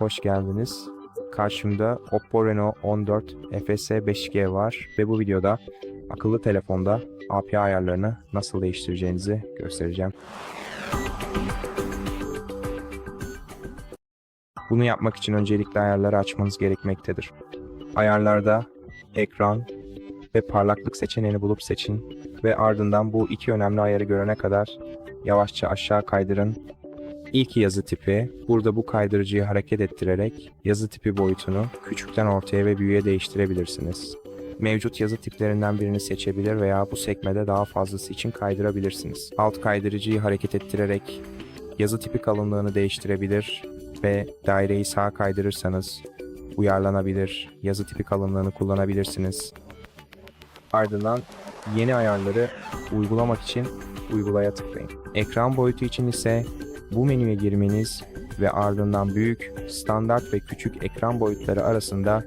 hoş geldiniz. Karşımda Oppo Reno 14 FS 5G var ve bu videoda akıllı telefonda API ayarlarını nasıl değiştireceğinizi göstereceğim. Bunu yapmak için öncelikle ayarları açmanız gerekmektedir. Ayarlarda ekran ve parlaklık seçeneğini bulup seçin ve ardından bu iki önemli ayarı görene kadar yavaşça aşağı kaydırın İlk yazı tipi, burada bu kaydırıcıyı hareket ettirerek yazı tipi boyutunu küçükten ortaya ve büyüğe değiştirebilirsiniz. Mevcut yazı tiplerinden birini seçebilir veya bu sekmede daha fazlası için kaydırabilirsiniz. Alt kaydırıcıyı hareket ettirerek yazı tipi kalınlığını değiştirebilir ve daireyi sağa kaydırırsanız uyarlanabilir, yazı tipi kalınlığını kullanabilirsiniz. Ardından yeni ayarları uygulamak için uygulaya tıklayın. Ekran boyutu için ise bu menüye girmeniz ve ardından büyük, standart ve küçük ekran boyutları arasında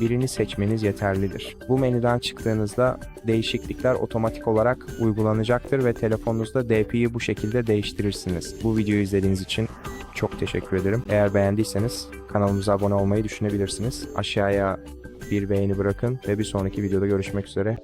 birini seçmeniz yeterlidir. Bu menüden çıktığınızda değişiklikler otomatik olarak uygulanacaktır ve telefonunuzda DPI'yi bu şekilde değiştirirsiniz. Bu videoyu izlediğiniz için çok teşekkür ederim. Eğer beğendiyseniz kanalımıza abone olmayı düşünebilirsiniz. Aşağıya bir beğeni bırakın ve bir sonraki videoda görüşmek üzere.